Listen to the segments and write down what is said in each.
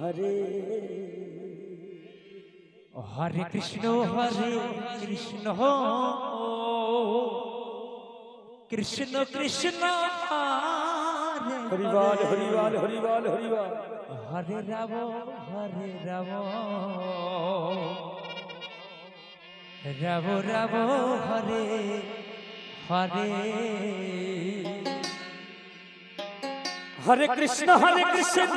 Hare Hare Krishna হরে Krishna. Krishna Krishna হরে হরিবাল হরিবাল হরিবাল হরিবাল। হরে Ram হরে Ram. Ram Ram Hare Hare. হরে Krishna হরে Krishna.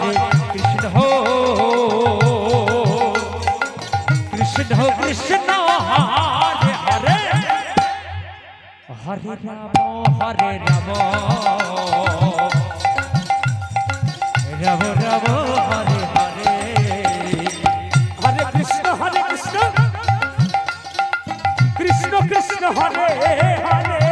হরে Krishna Krishna Krishna Hare Hare. হরে Ram হরে Ram. Ram Ram, Hare Hare. হরে Krishna হরে Krishna. Krishna Krishna, Hare Hare.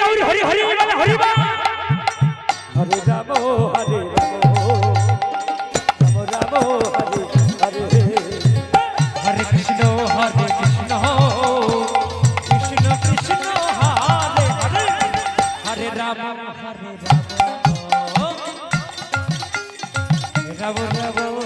Gour Hari Hari বল Hari বল হরে Ram হরে Ram. Ram Hare Hare Hare Krishna হরে Krishna. Krishna Krishna Hare Hare. হরে Ram হরে Ram Ram Ram.